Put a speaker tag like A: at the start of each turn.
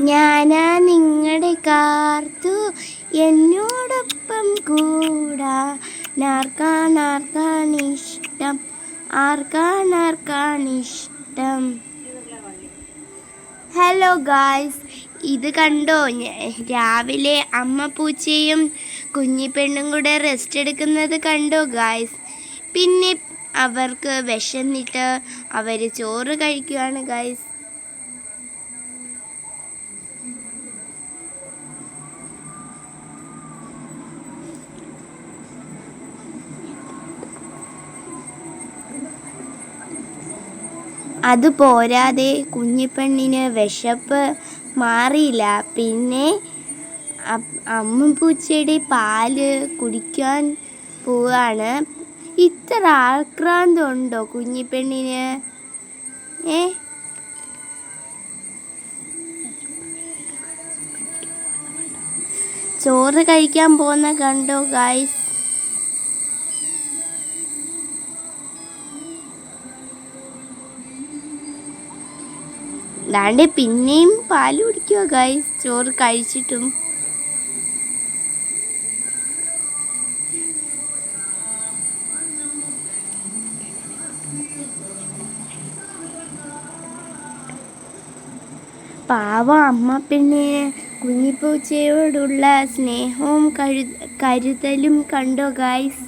A: ഞാനാ നിങ്ങളുടെ കാർത്തു. എന്നോടൊപ്പം കൂടാ. ആർക്കാണാർക്കാണ് ഇഷ്ടം ഹലോ ഗായ്സ് ഇത് കണ്ടോ? രാവിലെ അമ്മ പൂച്ചയും കുഞ്ഞി പെണ്ണും കൂടെ റെസ്റ്റ് എടുക്കുന്നത് കണ്ടോ ഗായ്സ് പിന്നെ അവർക്ക് വിശന്നിട്ട് അവർ ചോറ് കഴിക്കുകയാണ് ഗായ്സ് അത് പോരാതെ കുഞ്ഞിപ്പെണ്ണിന് വിശപ്പ് മാറിയില്ല. പിന്നെ അ- അമ്മ പൂച്ചയുടെ പാൽ കുടിക്കാൻ പോവാണ്. ഇത്ര ആക്രാന്തമുണ്ടോ കുഞ്ഞിപ്പെണ്ണിന്? ഏ? ചോറ് കഴിക്കാൻ പോകുന്ന കണ്ടോ ഗായ്സ് ദാണ്ടെ പിന്നെയും പാൽ കുടിക്കുക ഗൈസ് ചോറ് കഴിച്ചിട്ടും. പാവം അമ്മ പിന്നെ കുഞ്ഞിപ്പൂച്ചയോടുള്ള സ്നേഹവും കരു കരുതലും കണ്ടോ ഗായ്സ്